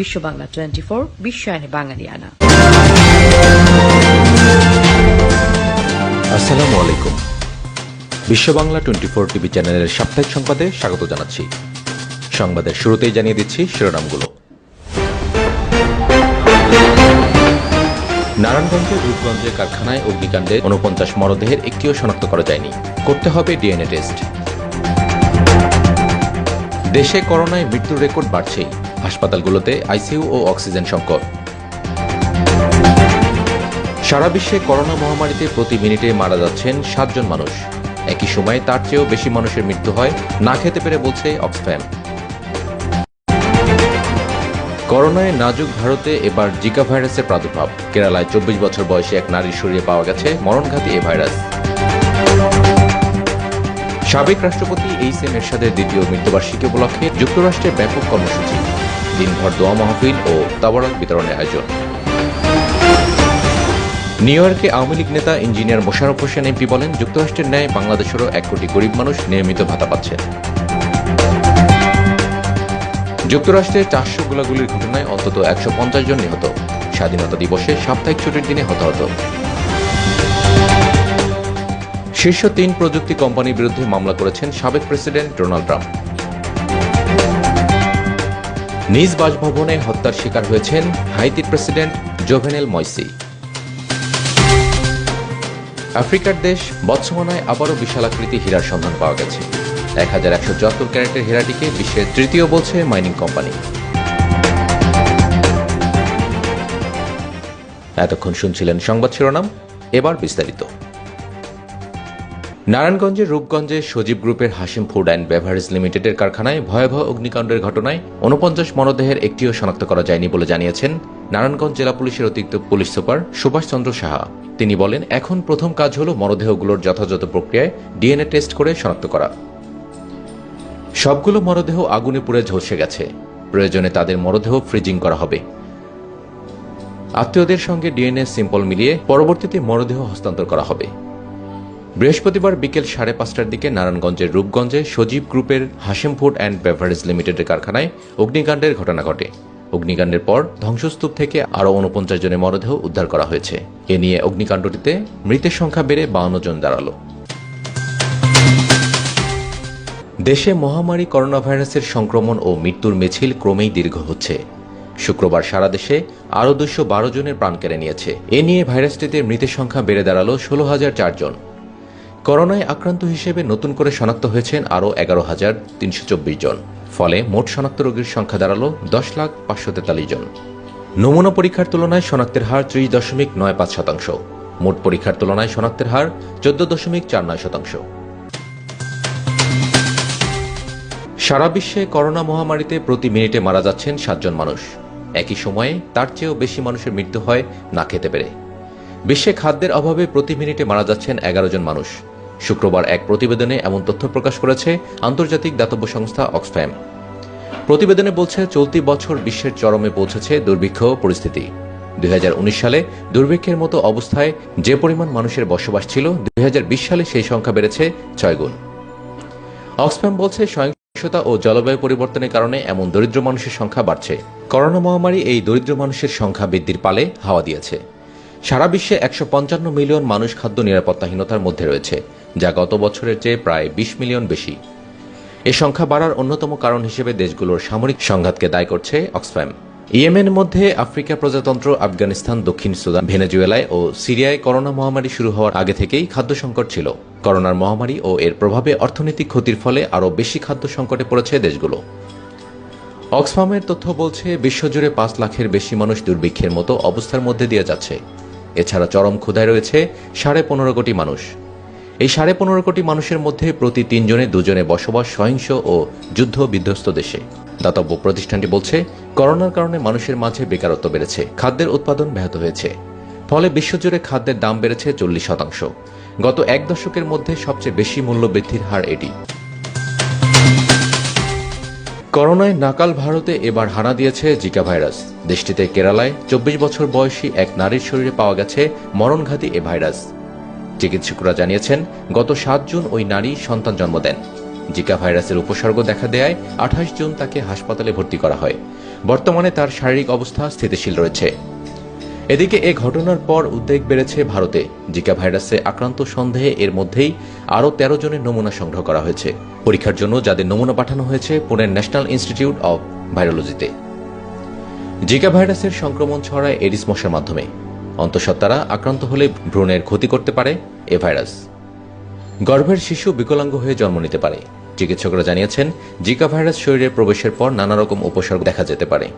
বিশ্ব Bangla twenty four বিশ্বায়নে বাঙালিয়ানা। আসসালামু আলাইকুম। বিশ্ব বাংলা টোয়েন্টি ফোর টিভি চ্যানেলের সাপ্তাহিক সংবাদে স্বাগত জানাচ্ছি। সংবাদের শুরুতেই জানিয়ে দিচ্ছি শিরোনামগুলো। নারায়ণগঞ্জের রূপগঞ্জের কারখানায় অগ্নিকাণ্ডে উনপঞ্চাশ মরদেহের একটিও শনাক্ত করা যায়নি। করতে হবে ডিএনএ টেস্ট। দেশে করোনায় মৃত্যুর রেকর্ড বাড়ছেই। হাসপাতালগুলোতে আইসিইউ ও অক্সিজেন সংকট। সারা বিশ্বে করোনা মহামারীতে প্রতি মিনিটে মারা যাচ্ছেন সাতজন মানুষ। একই সময়ে তার চেয়েও বেশি মানুষের মৃত্যু হয়, না খেতে পেরে বলছে অক্সফ্যাম। করোনায় নাজুক ভারতে এবার জিকা ভাইরাসের প্রাদুর্ভাব। কেরালায় চব্বিশ বছর বয়সী এক নারীর শরীরে পাওয়া গেছে মরণঘাতী এ ভাইরাস। সাবেক রাষ্ট্রপতি এইচ এম এরশাদের দ্বিতীয় মৃত্যুবার্ষিকী উপলক্ষে যুক্তরাষ্ট্রের ব্যাপক কর্মসূচি। দিনভর দোয়া মাহফিল ও তাবারক বিতরণের আয়োজন। নিউ ইয়র্কে আওয়ামী লীগ নেতা ইঞ্জিনিয়ার মোশারফ হোসেন এমপি বলেন, যুক্তরাষ্ট্রের ন্যায় বাংলাদেশেরও এক কোটি গরিব মানুষ নিয়মিত ভাতা পাচ্ছেন। যুক্তরাষ্ট্রের চারশো গোলাগুলির ঘটনায় অন্তত একশো পঞ্চাশ জন নিহত। স্বাধীনতা দিবসে সাপ্তাহিক ছুটির দিনে হতাহত। শীর্ষ তিন প্রযুক্তি কোম্পানির বিরুদ্ধে মামলা করেছেন সাবেক প্রেসিডেন্ট ডোনাল্ড ট্রাম্প। নিজ বাসভবনে হত্যার শিকার হয়েছেন হাইতির প্রেসিডেন্ট জোভেনেল ময়সি আফ্রিকার দেশ বৎসমানায় আবারও বিশালাকৃতি হীরার সন্ধান পাওয়া গেছে। এক হাজার একশো চুয়াত্তর ক্যারেটের হীরাটিকে বিশ্বের তৃতীয় বলছে মাইনিং কোম্পানি। এতক্ষণ শুনছিলেন সংবাদ শিরোনাম, এবার বিস্তারিত। নারায়ণগঞ্জের রূপগঞ্জে সজীব গ্রুপের হাসিম ফুড অ্যান্ড বেভারেজ লিমিটেডের কারখানায় ভয়াবহ অগ্নিকাণ্ডের ঘটনায় উনপঞ্চাশ মরদেহের একটিও শনাক্ত করা যায়নি বলে জানিয়েছেন নারায়ণগঞ্জ জেলা পুলিশের অতিরিক্ত পুলিশ সুপার সুভাষ চন্দ্র সাহা। তিনি বলেন, এখন প্রথম কাজ হল মরদেহগুলোর যথাযথ প্রক্রিয়ায় ডিএনএ টেস্ট করে শনাক্ত করা। সবগুলো মরদেহ আগুনে পুড়ে ঝলসে গেছে। প্রয়োজনে তাদের মরদেহ ফ্রিজিং করা হবে। আত্মীয়দের সঙ্গে ডিএনএ সিম্পল মিলিয়ে পরবর্তীতে মরদেহ হস্তান্তর করা হবে। বৃহস্পতিবার বিকেল সাড়ে পাঁচটার দিকে নারায়ণগঞ্জের রূপগঞ্জে সজীব গ্রুপের হাসিম ফুড অ্যান্ড বেভারেজ লিমিটেডের কারখানায় অগ্নিকাণ্ডের ঘটনা ঘটে। অগ্নিকাণ্ডের পর ধ্বংসস্তূপ থেকে আরও উনপঞ্চাশ জনের মরদেহ উদ্ধার করা হয়েছে। এ নিয়ে অগ্নিকাণ্ডটিতে মৃতের সংখ্যা বেড়ে বাউন্ন জন দাঁড়াল। দেশে মহামারী করোনা ভাইরাসের সংক্রমণ ও মৃত্যুর মিছিল ক্রমেই দীর্ঘ হচ্ছে। শুক্রবার সারা দেশে আরও দুশো বারো জনের প্রাণ কেড়ে নিয়েছে। এ নিয়ে ভাইরাসটিতে মৃতের সংখ্যা বেড়ে দাঁড়াল ষোলো হাজার চারজন। করোনায় আক্রান্ত হিসেবে নতুন করে শনাক্ত হয়েছেন আরও এগারো হাজার তিনশো চব্বিশ জন। ফলে মোট শনাক্ত রোগীর সংখ্যা দাঁড়াল দশ লাখ পাঁচশো তেতাল্লিশ জন। নমুনা পরীক্ষার তুলনায় শনাক্তের হার ত্রিশ দশমিক নয় পাঁচ শতাংশ। মোট পরীক্ষার তুলনায় শনাক্তের হার চোদ্দ দশমিক চার নয় শতাংশ। সারা বিশ্বে করোনা মহামারীতে প্রতি মিনিটে মারা যাচ্ছেন সাতজন মানুষ। একই সময়ে তার চেয়েও বেশি মানুষের মৃত্যু হয় না খেতে পেরে। বিশ্বে খাদ্যের অভাবে প্রতি মিনিটে মারা যাচ্ছেন এগারো জন মানুষ। শুক্রবার এক প্রতিবেদনে এমন তথ্য প্রকাশ করেছে আন্তর্জাতিক দাতব্য সংস্থা অক্সফ্যাম প্রতিবেদনে বলছে, চলতি বছর বিশ্বের চরমে পৌঁছেছে দুর্ভিক্ষ পরিস্থিতি। দুই হাজার উনিশ সালে দুর্ভিক্ষের মতো অবস্থায় যে পরিমাণ মানুষের বসবাস ছিল, দুই হাজার বিশ সালে সেই সংখ্যা বেড়েছে ছয় গুণ। অক্সফ্যাম বলছে, সহিংসতা ও জলবায়ু পরিবর্তনের কারণে এমন দরিদ্র মানুষের সংখ্যা বাড়ছে। করোনা মহামারী এই দরিদ্র মানুষের সংখ্যা বৃদ্ধির পালে হাওয়া দিয়েছে। সারা বিশ্বে একশো পঞ্চান্ন মিলিয়ন মানুষ খাদ্য নিরাপত্তাহীনতার মধ্যে রয়েছে। যা গত বছরের চেয়ে প্রায় বিশ মিলিয়ন বেশি। এ সংখ্যা বাড়ার অন্যতম কারণ হিসেবে দেশগুলোর সামরিক সংঘাতকে দায় করছে অক্সফ্যাম। ইয়েমেনের মধ্যে আফ্রিকা প্রজাতন্ত্র, আফগানিস্তান, দক্ষিণ সুদান, ভেনেজুয়েলায় ও সিরিয়ায় করোনা মহামারী শুরু হওয়ার আগে থেকেই খাদ্য সংকট ছিল। করোনার মহামারী ও এর প্রভাবে অর্থনৈতিক ক্ষতির ফলে আরও বেশি খাদ্য সংকটে পড়েছে দেশগুলো। অক্সফামের তথ্য বলছে, বিশ্বজুড়ে পাঁচ লাখের বেশি মানুষ দুর্ভিক্ষের মতো অবস্থার মধ্যে দিয়ে যাচ্ছে। এছাড়া চরম ক্ষুধায় রয়েছে সাড়ে পনেরো কোটি মানুষ। এই সাড়ে পনেরো কোটি মানুষের মধ্যে প্রতি তিনজনে দুজনে বসবাস সহিংস ও যুদ্ধ বিধ্বস্ত দেশে। দাতব্য প্রতিষ্ঠানটি বলছে, করোনার কারণে মানুষের মাঝে বেকারত্ব বেড়েছে, খাদ্যের উৎপাদন ব্যাহত হয়েছে। ফলে বিশ্বজুড়ে খাদ্যের দাম বেড়েছে চল্লিশ শতাংশ। গত এক দশকের মধ্যে সবচেয়ে বেশি মূল্য বৃদ্ধির হার এটি। করোনায় নাকাল ভারতে এবার হানা দিয়েছে জিকা ভাইরাস। দেশটিতে কেরালায় চব্বিশ বছর বয়সী এক নারীর শরীরে পাওয়া গেছে মরণঘাতী এ ভাইরাস। চিকিৎসকরা জানিয়েছেন, গত সাত জুন ওই নারী সন্তান জন্ম দেন। জিকা ভাইরাসের উপসর্গ দেখা দেয় আঠাশ জুন তাকে হাসপাতালে ভর্তি করা হয়। বর্তমানে তার শারীরিক অবস্থা স্থিতিশীল রয়েছে। এদিকে এ ঘটনার পর উদ্বেগ বেড়েছে ভারতে। জিকা ভাইরাসে আক্রান্ত সন্দেহে এর মধ্যেই আরও তেরো জনের নমুনা সংগ্রহ করা হয়েছে। পরীক্ষার জন্য যাদের নমুনা পাঠানো হয়েছে পুনের ন্যাশনাল ইনস্টিটিউট অব ভাইরোলজিতে। জিকা ভাইরাসের সংক্রমণ ছড়ায় এডিস মশার মাধ্যমে। অন্তঃসত্ত্বারা আক্রান্ত হলে ভ্রূণের ক্ষতি করতে পারে এ ভাইরাস। গর্ভের শিশু বিকলাঙ্গ হয়ে জন্ম নিতে পারে। চিকিৎসকরা জানিয়েছেন, জিকা ভাইরাস শরীরে প্রবেশের পর নানা রকম উপসর্গ দেখা যেতে পারে।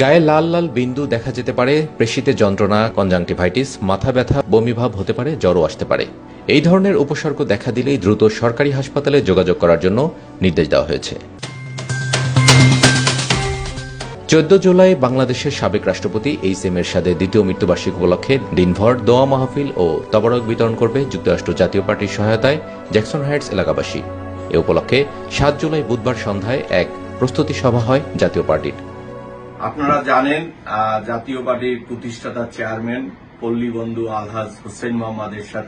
গায়ে লাল লাল বিন্দু দেখা যেতে পারে, পেশিতে যন্ত্রণা, কনজাংটিভাইটিস, মাথা ব্যথা বমিভাব হতে পারে, জ্বরও আসতে পারে। এই ধরনের উপসর্গ দেখা দিলেই দ্রুত সরকারি হাসপাতালে যোগাযোগ করার জন্য নির্দেশ দেওয়া হয়েছে। চোদ্দ জুলাই বাংলাদেশের সাবেক রাষ্ট্রপতি এইচ এম এরশাদের দ্বিতীয় মৃত্যুবার্ষিকী উপলক্ষে দিনভর দোয়া মাহফিল ও তবরক বিতরণ করবে যুক্তরাষ্ট্র জাতীয় পার্টির সহায়তায় জ্যাকসন হাইটস এলাকাবাসী। এ উপলক্ষে সাত জুলাই বুধবার সন্ধ্যায় এক প্রস্তুতি সভা হয় জাতীয় পার্টির। আপনারা জানেন জাতীয় পার্টির প্রতিষ্ঠাতা চেয়ারম্যান পল্লী বন্ধু আলহাজ হোসেন মোহাম্মদ এরশাদ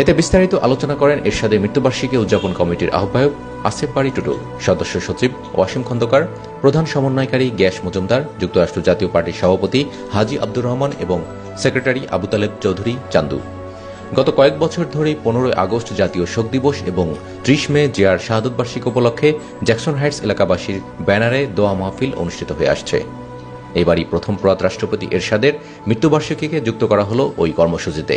এতে বিস্তারিত আলোচনা করেন এরশাদের মৃত্যুবার্ষিকী উদযাপন কমিটির আহ্বায়ক আসিফ বাড়ি টুটুল সদস্য সচিব ওয়াসিম খন্দকার, প্রধান সমন্বয়কারী গ্যাস মজুমদার, যুক্তরাষ্ট্র জাতীয় পার্টির সভাপতি হাজি আব্দুর রহমান এবং সেক্রেটারি আবু তালেব চৌধুরী চান্দু। গত কয়েক বছর ধরে পনেরোই আগস্ট জাতীয় শোক দিবস এবং ত্রিশ মে জিয়ার শাহাদত বার্ষিকী উপলক্ষে জ্যাকসন হাইটস এলাকাবাসীর ব্যানারে দোয়া মাহফিল অনুষ্ঠিত হয়ে আসছে। এবারই প্রথম প্রয়াত রাষ্ট্রপতি এরশাদের মৃত্যুবার্ষিকীকে যুক্ত করা হলো ওই কর্মসূচিতে।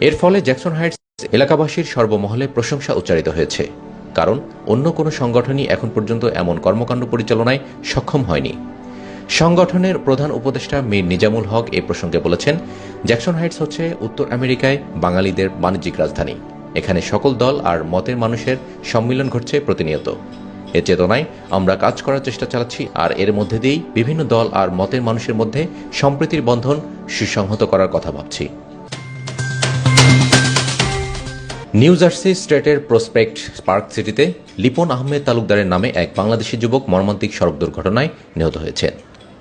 এর ফলে জ্যাকসন হাইটস এলাকাবাসীর সর্বমহলে প্রশংসা উচ্চারিত হয়েছে। কারণ অন্য কোনো সংগঠনই এখন পর্যন্ত এমন কর্মকাণ্ড পরিচালনায় সক্ষম হয়নি। সংগঠনের প্রধান উপদেষ্টা মীর নিজামুল হক এ প্রসঙ্গে বলেছেন, জ্যাকসন হাইটস হচ্ছে উত্তর আমেরিকায় বাঙালিদের বাণিজ্যিক রাজধানী। এখানে সকল দল আর মতের মানুষের সম্মিলন ঘটছে প্রতিনিয়ত। এ চেতনায় আমরা কাজ করার চেষ্টা চালাচ্ছি আর এর মধ্যে দিয়েই বিভিন্ন দল আর মতের মানুষের মধ্যে সম্প্রীতির বন্ধন সুসংহত করার কথা ভাবছি। নিউ জার্সি স্টেটের প্রসপেক্ট পার্ক সিটিতে লিপন আহমেদ তালুকদারের নামে এক বাংলাদেশি যুবক মর্মান্তিক সড়ক দুর্ঘটনায় নিহত হয়েছেন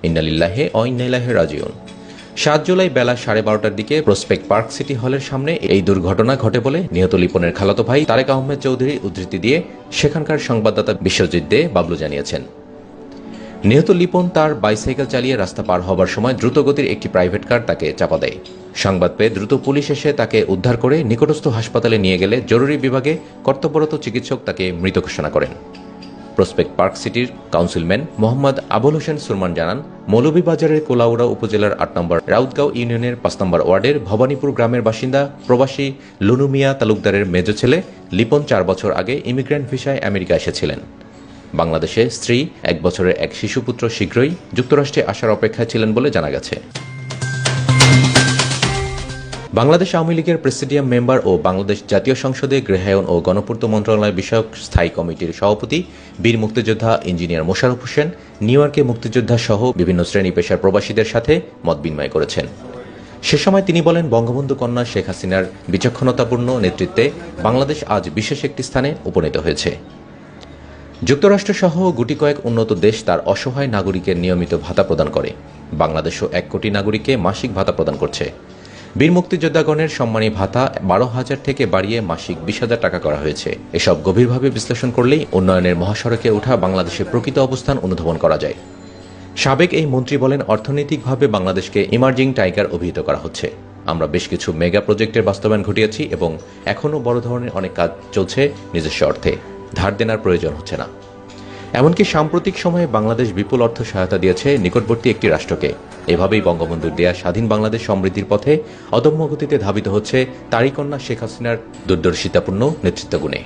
ইন্নালিল্লাহে অইন্নাইলাহে রাজিউন। সাত জুলাই বেলা সাড়ে বারোটার দিকে প্রসপেক্ট পার্ক সিটি হলের সামনে এই দুর্ঘটনা ঘটে বলে নিহত লিপনের খালাতো ভাই তারেক আহমেদ চৌধুরী উদ্ধৃতি দিয়ে সেখানকার সংবাদদাতা বিশ্বজিৎ দে বাবলু জানিয়েছেন। নিহত লিপন তার বাইসাইকেল চালিয়ে রাস্তা পার হবার সময় দ্রুতগতির একটি প্রাইভেট কার তাকে চাপা দেয়। সংবাদ পেয়ে দ্রুত পুলিশ এসে তাকে উদ্ধার করে নিকটস্থ হাসপাতালে নিয়ে গেলে জরুরি বিভাগে কর্তব্যরত চিকিৎসক তাকে মৃত ঘোষণা করেন। প্রসপেক্ট পার্ক সিটির কাউন্সিলম্যান মোহাম্মদ আবুল হোসেন সুরমান জানান, মৌলভীবাজারের কোলাউড়া উপজেলার আট নম্বর রাউতগাঁও ইউনিয়নের পাঁচ নম্বর ওয়ার্ডের ভবানীপুর গ্রামের বাসিন্দা প্রবাসী লুনু মিয়া তালুকদারের মেজ ছেলে লিপন চার বছর আগে ইমিগ্রেন্ট ভিসায় আমেরিকা এসেছিলেন। বাংলাদেশে স্ত্রী, এক বছরের এক শিশুপুত্র শীঘ্রই যুক্তরাষ্ট্রে আসার অপেক্ষায় ছিলেন বলে জানা গেছে। বাংলাদেশ আওয়ামী লীগের প্রেসিডিয়াম মেম্বার ও বাংলাদেশ জাতীয় সংসদে গৃহায়ন ও গণপূর্ত মন্ত্রণালয় বিষয়ক স্থায়ী কমিটির সভাপতি, বীর মুক্তিযোদ্ধা ইঞ্জিনিয়ার মোশারফ হোসেন, নিউ ইয়র্কে মুক্তিযোদ্ধা সহ বিভিন্ন শ্রেণি পেশার প্রবাসীদের সাথে মত বিনিময় করেছেন। সে সময় তিনি বলেন, বঙ্গবন্ধু কন্যা শেখ হাসিনার বিচক্ষণতাপূর্ণ নেতৃত্বে বাংলাদেশ আজ বিশেষ একটি স্থানে উপনীত হয়েছে। যুক্তরাষ্ট্রসহ গুটি কয়েক উন্নত দেশ তার অসহায় নাগরিকের নিয়মিত ভাতা প্রদান করে। বাংলাদেশও এক কোটি নাগরিককে মাসিক ভাতা প্রদান করছে। বীর মুক্তিযোদ্ধাগণের সম্মানী ভাতা বারো হাজার থেকে বাড়িয়ে মাসিক বিশ হাজার টাকা করা হয়েছে। এসব গভীরভাবে বিশ্লেষণ করলেই উন্নয়নের মহাসড়কে ওঠা বাংলাদেশের প্রকৃত অবস্থান অনুধাবন করা যায়। সাবেক এই মন্ত্রী বলেন, অর্থনৈতিকভাবে বাংলাদেশকে ইমার্জিং টাইগার অভিহিত করা হচ্ছে। আমরা বেশ কিছু মেগা প্রজেক্টের বাস্তবায়ন ঘটিয়েছি এবং এখনও বড় ধরনের অনেক কাজ চলছে নিজস্ব অর্থে। ধার দেনার প্রয়োজন হচ্ছে না। এমনকি সাম্প্রতিক সময়ে বাংলাদেশ বিপুল অর্থ সহায়তা দিয়েছে নিকটবর্তী একটি রাষ্ট্রকে। এভাবেই বঙ্গবন্ধুর দেয়া স্বাধীন বাংলাদেশ সমৃদ্ধির পথে অদম্য গতিতে ধাবিত হচ্ছে তারই কন্যা শেখ হাসিনার দুর্দর্শিতাপূর্ণ নেতৃত্বগুণে।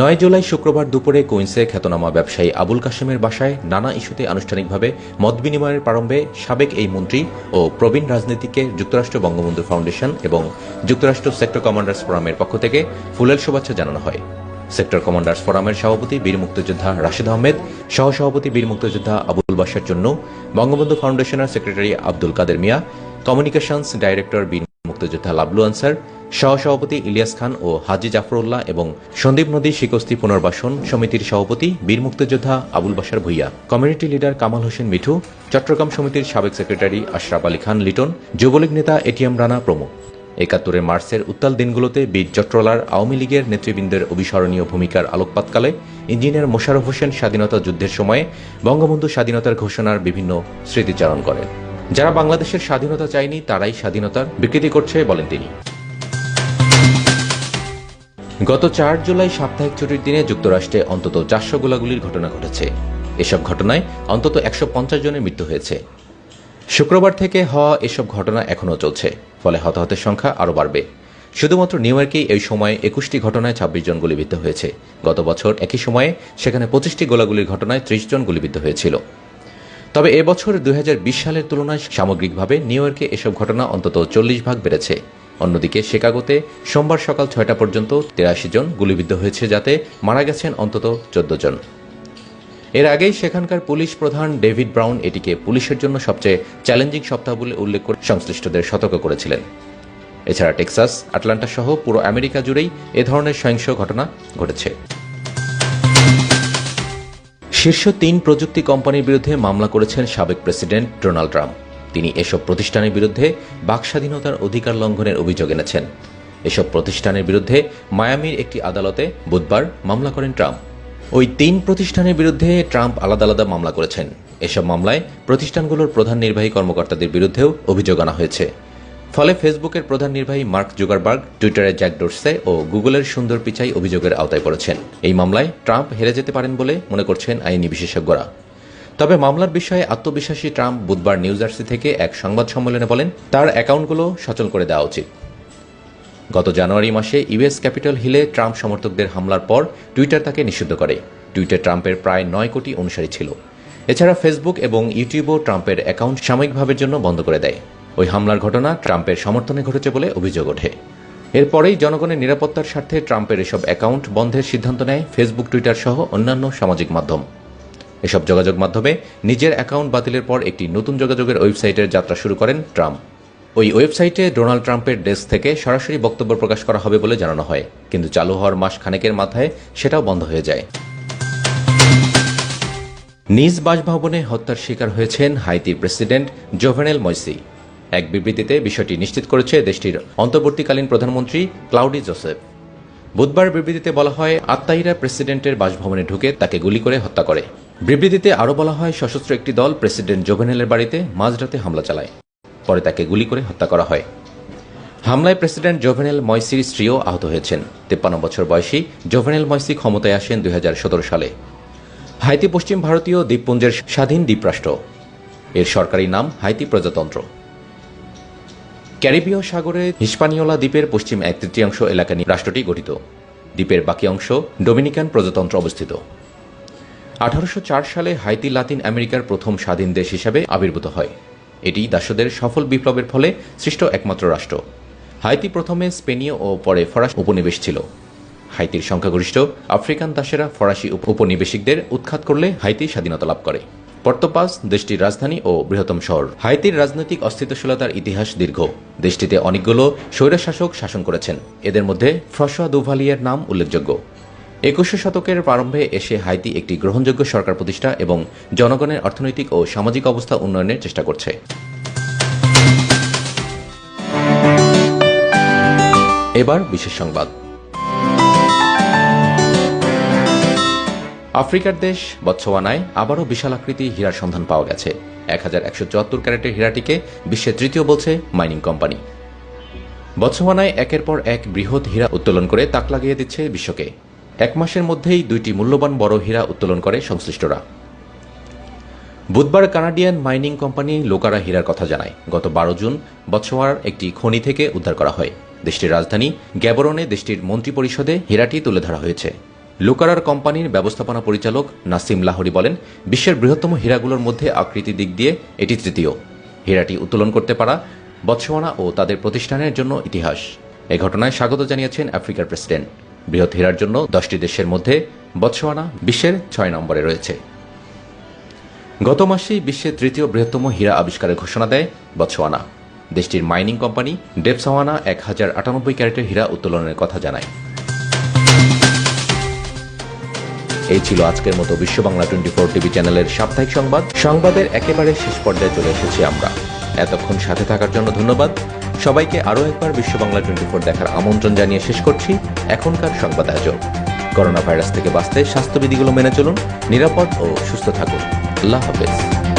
নয় জুলাই শুক্রবার দুপুরে কুইন্সে খ্যাতনামা ব্যবসায়ী আবুল কাশেমের বাসায় নানা ইস্যুতে আনুষ্ঠানিকভাবে মত বিনিময়ের প্রারম্ভে সাবেক এই মন্ত্রী ও প্রবীণ রাজনীতিকে যুক্তরাষ্ট্র বঙ্গবন্ধু ফাউন্ডেশন এবং যুক্তরাষ্ট্র সেক্টর কমান্ডার্স ফোরামের পক্ষ থেকে ফুলেল শুভেচ্ছা জানানো হয়। সেক্টর কমান্ডার্স ফোরামের সভাপতি বীর মুক্তিযোদ্ধা রাশেদ আহমেদ, সহসভাপতি বীর মুক্তিযোদ্ধা আবুল বাসার জন্য বঙ্গবন্ধু ফাউন্ডেশনের secretary Abdul Kader Mia, communications director বীর মুক্তিযোদ্ধা লাবলু আনসার, সহসভাপতি ইলিয়াস খান ও হাজি জাফরুল্লাহ এবং সন্দীপ নদী শিকস্তি পুনর্বাসন সমিতির সভাপতি বীর মুক্তিযোদ্ধা আবুল বাসার ভুইয়া। কমিউনিটি লিডার কামাল হোসেন মিঠু, চট্টগ্রাম সমিতির সাবেক সেক্রেটারি আশরাফ আলী খান লিটন, যুবলীগ নেতা এটিএম রানা প্রমুখ। একাত্তরের মার্চের উত্তাল দিনগুলোতে বীর চট্টলার আওয়ামী লীগের নেতৃবৃন্দের অবিস্মরণীয় ভূমিকার আলোকপাতকালে ইঞ্জিনিয়ার মোশাররফ হোসেন স্বাধীনতা যুদ্ধের সময়ে বঙ্গবন্ধু স্বাধীনতার ঘোষণার বিভিন্ন স্মৃতিচারণ করেন। যারা বাংলাদেশের স্বাধীনতা চায়নি, তারাই স্বাধীনতার বিকৃতি করছে বলেন তিনি। গত চার জুলাই সাপ্তাহিক ছুটির দিনে যুক্তরাষ্ট্রে অন্তত চারশো গোলাগুলির ঘটনা ঘটেছে। এসব ঘটনায় অন্তত একশো পঞ্চাশ জনের মৃত্যু হয়েছে। শুক্রবার থেকে হওয়া এসব ঘটনা এখনও চলছে, ফলে হতাহতের সংখ্যা আরও বাড়বে। শুধুমাত্র নিউ ইয়র্কেই এই সময়ে একুশটি ঘটনায় ছাব্বিশ জন গুলিবিদ্ধ হয়েছে। গত বছর একই সময়ে সেখানে পঁচিশটি গোলাগুলির ঘটনায় ত্রিশ জন গুলিবিদ্ধ হয়েছিল। তবে এবছর দুই হাজার বিশ সালের তুলনায় সামগ্রিকভাবে নিউ ইয়র্কে এসব ঘটনা অন্তত চল্লিশ ভাগ বেড়েছে। অন্যদিকে শিকাগোতে সোমবার সকাল ছয়টা পর্যন্ত তেরাশি জন গুলিবিদ্ধ হয়েছে যাতে মারা গেছেন অন্তত চোদ্দ জন। এর আগেই সেখানকার পুলিশ প্রধান ডেভিড ব্রাউন এটিকে পুলিশের জন্য সবচেয়ে চ্যালেঞ্জিং সপ্তাহ বলে উল্লেখ করে সংশ্লিষ্টদের সতর্ক করেছিলেন। এছাড়া টেক্সাস, আটলান্টা সহ পুরো আমেরিকা জুড়েই এ ধরনের সহিংস ঘটনা ঘটেছে। শীর্ষ তিন প্রযুক্তি কোম্পানির বিরুদ্ধে মামলা করেছেন সাবেক প্রেসিডেন্ট ডোনাল্ড ট্রাম্প। তিনি এসব প্রতিষ্ঠানের বিরুদ্ধে বাকস্বাধীনতার অধিকার লঙ্ঘনের অভিযোগ এনেছেন। এসব প্রতিষ্ঠানের বিরুদ্ধে মায়ামির একটি আদালতে বুধবার মামলা করেন ট্রাম্প। ওই তিন প্রতিষ্ঠানের বিরুদ্ধে ট্রাম্প আলাদা আলাদা মামলা করেছেন। এসব মামলায় প্রতিষ্ঠানগুলোর প্রধান নির্বাহী কর্মকর্তাদের বিরুদ্ধেও অভিযোগ আনা হয়েছে। ফলে ফেসবুকের প্রধান নির্বাহী মার্ক জুগারবার্গ টুইটারের জ্যাক ডোর্সে ও গুগলের সুন্দর পিচাই অভিযোগের আওতায় পড়েছেন। এই মামলায় ট্রাম্প হেরে যেতে পারেন বলে মনে করছেন আইনি বিশেষজ্ঞরা। তবে মামলার বিষয়ে আত্মবিশ্বাসী ট্রাম্প বুধবার নিউজার্সি থেকে এক সংবাদ সম্মেলনে বলেন, তার অ্যাকাউন্টগুলো সচল করে দেওয়া উচিত। গত জানুয়ারি মাসে ইউএস ক্যাপিটাল হিলে ট্রাম্প সমর্থকদের হামলার পর টুইটার তাকে নিষিদ্ধ করে। টুইটার ট্রাম্পের প্রায় নয় কোটি অনুসারী ছিল। এছাড়া ফেসবুক এবং ইউটিউবও ট্রাম্পের অ্যাকাউন্ট সাময়িকভাবে জন্য বন্ধ করে দেয়। ওই হামলার ঘটনা ট্রাম্পের সমর্থনে ঘটেছে বলে অভিযোগ ওঠে। এরপরেই জনগণের নিরাপত্তার স্বার্থে ট্রাম্পের এসব অ্যাকাউন্ট বন্ধের সিদ্ধান্ত নেয় ফেসবুক, টুইটার সহ অন্যান্য সামাজিক মাধ্যম। এসব যোগাযোগ মাধ্যমে নিজের অ্যাকাউন্ট বাতিলের পর একটি নতুন যোগাযোগের ওয়েবসাইটের যাত্রা শুরু করেন ট্রাম্প। ওই ওয়েবসাইটে ডোনাল্ড ট্রাম্পের ডেস্ক থেকে সরাসরি বক্তব্য প্রকাশ করা হবে বলে জানানো হয়, কিন্তু চালু হওয়ার মাস খানেকের মাথায় সেটাও বন্ধ হয়ে যায়। নিজ বাসভবনে হত্যার শিকার হয়েছেন হাইতির প্রেসিডেন্ট জোভেনেল মৈসি। এক বিবৃতিতে বিষয়টি নিশ্চিত করেছে দেশটির অন্তর্বর্তীকালীন প্রধানমন্ত্রী ক্লাউডি জোসেফ। বুধবার বিবৃতিতে বলা হয় আত্মাইরা প্রেসিডেন্টের বাসভবনে ঢুকে তাকে গুলি করে হত্যা করে। বিবৃতিতে আরও বলা হয়, সশস্ত্র একটি দল প্রেসিডেন্ট জোভেনেলের বাড়িতে মাঝরাতে হামলা চালায়। পরে তাকে গুলি করে হত্যা করা হয়। হামলায় প্রেসিডেন্ট জোভেনেল ময়সির স্ত্রীও আহত হয়েছেন। তেপ্পান্ন বছর বয়সী জোভেনেল ময়সি ক্ষমতায় আসেন দুই হাজার সতেরো সালে। হাইতি পশ্চিম ভারতীয় দ্বীপপুঞ্জের স্বাধীন দ্বীপরাষ্ট্র। এর সরকারি নাম হাইতি প্রজাতন্ত্র। ক্যারিবীয় সাগরে হিস্পানিওলা দ্বীপের পশ্চিম এক তৃতীয়াংশ এলাকা নিয়ে রাষ্ট্রটি গঠিত। দ্বীপের বাকি অংশ ডোমিনিকান প্রজাতন্ত্র অবস্থিত। আঠারোশ চার সালে হাইতি লাতিন আমেরিকার প্রথম স্বাধীন দেশ হিসাবে আবির্ভূত হয়। এটি দাসদের সফল বিপ্লবের ফলে সৃষ্ট একমাত্র রাষ্ট্র। হাইতি প্রথমে স্পেনীয় ও পরে ফরাসি উপনিবেশ ছিল। হাইতির সংখ্যাগরিষ্ঠ আফ্রিকান দাসেরা ফরাসি উপ- উপনিবেশিকদের উৎখাত করলে হাইতি স্বাধীনতা লাভ করে। পর্তোপাস দেশটির রাজধানী ও বৃহত্তম শহর। হাইতির রাজনৈতিক অস্তিত্বশীলতার ইতিহাস দীর্ঘ। দেশটিতে অনেকগুলো স্বৈরশাসক শাসন করেছেন। এদের মধ্যে ফ্রসোয়া দুভালিয়ের নাম উল্লেখযোগ্য। একুশে শতকের প্রারম্ভে এসে হাইতি একটি গ্রহণযোগ্য সরকার প্রতিষ্ঠা এবং জনগণের অর্থনৈতিক ও সামাজিক অবস্থা উন্নয়নের চেষ্টা করছে। এবার বিশেষ সংবাদ। আফ্রিকার দেশ বৎসওয়ানায় আবারও বিশাল আকৃতি হীরার সন্ধান পাওয়া গেছে। এক হাজার একশো চুয়াত্তর ক্যারেটের হীরাটিকে বিশ্বের তৃতীয় বলছে মাইনিং কোম্পানি। বৎসওয়ানায় একের পর এক বৃহৎ হীরা উত্তোলন করে তাক লাগিয়ে দিচ্ছে বিশ্বকে। এক মাসের মধ্যেই দুইটি মূল্যবান বড় হীরা উত্তোলন করে সংশ্লিষ্টরা। বুধবার কানাডিয়ান মাইনিং কোম্পানি লোকারা হীরার কথা জানায়। গত বারো জুন বৎসওয়ার একটি খনি থেকে উদ্ধার করা হয়। দেশটির রাজধানী গ্যাবরনে দেশটির মন্ত্রিপরিষদে হীরাটি তুলে ধরা হয়েছে। লোকারার কোম্পানির ব্যবস্থাপনা পরিচালক নাসিম লাহরি বলেন, বিশ্বের বৃহত্তম হীরাগুলোর মধ্যে আকৃতি দিক দিয়ে এটি তৃতীয়। হীরাটি উত্তোলন করতে পারা বৎসওয়ানা ও তাদের প্রতিষ্ঠানের জন্য ইতিহাস। এ ঘটনায় স্বাগত জানিয়েছেন আফ্রিকার প্রেসিডেন্ট। বৃহৎ হীরার জন্য দশটি দেশের মধ্যে বৎসওয়ানা বিশ্বের ছয় নম্বরে রয়েছে। গত মাসেই বিশ্বের তৃতীয় বৃহত্তম হীরা আবিষ্কারের ঘোষণা দেয় বৎসওয়ানা। দেশটির মাইনিং কোম্পানি ডেপসাওয়ানা এক হাজার আটানব্বই ক্যারেটের হীরা উত্তোলনের কথা জানায়। এই ছিল আজকের মতো বিশ্ব বাংলা টোয়েন্টি ফোর টিভি চ্যানেলের সাপ্তাহিক সংবাদ। সংবাদের একেবারে শেষ পর্যায়ে চলে এসেছি আমরা। এতক্ষণ সাথে থাকার জন্য ধন্যবাদ। সবাইকে আরও একবার বিশ্ব বাংলা টোয়েন্টি ফোর দেখার আমন্ত্রণ জানিয়ে শেষ করছি এখনকার সংবাদ আয়োজন করোনা ভাইরাস থেকে বাঁচতে স্বাস্থ্যবিধিগুলো মেনে চলুন, নিরাপদ ও সুস্থ থাকুন। আল্লাহ হাফেজ।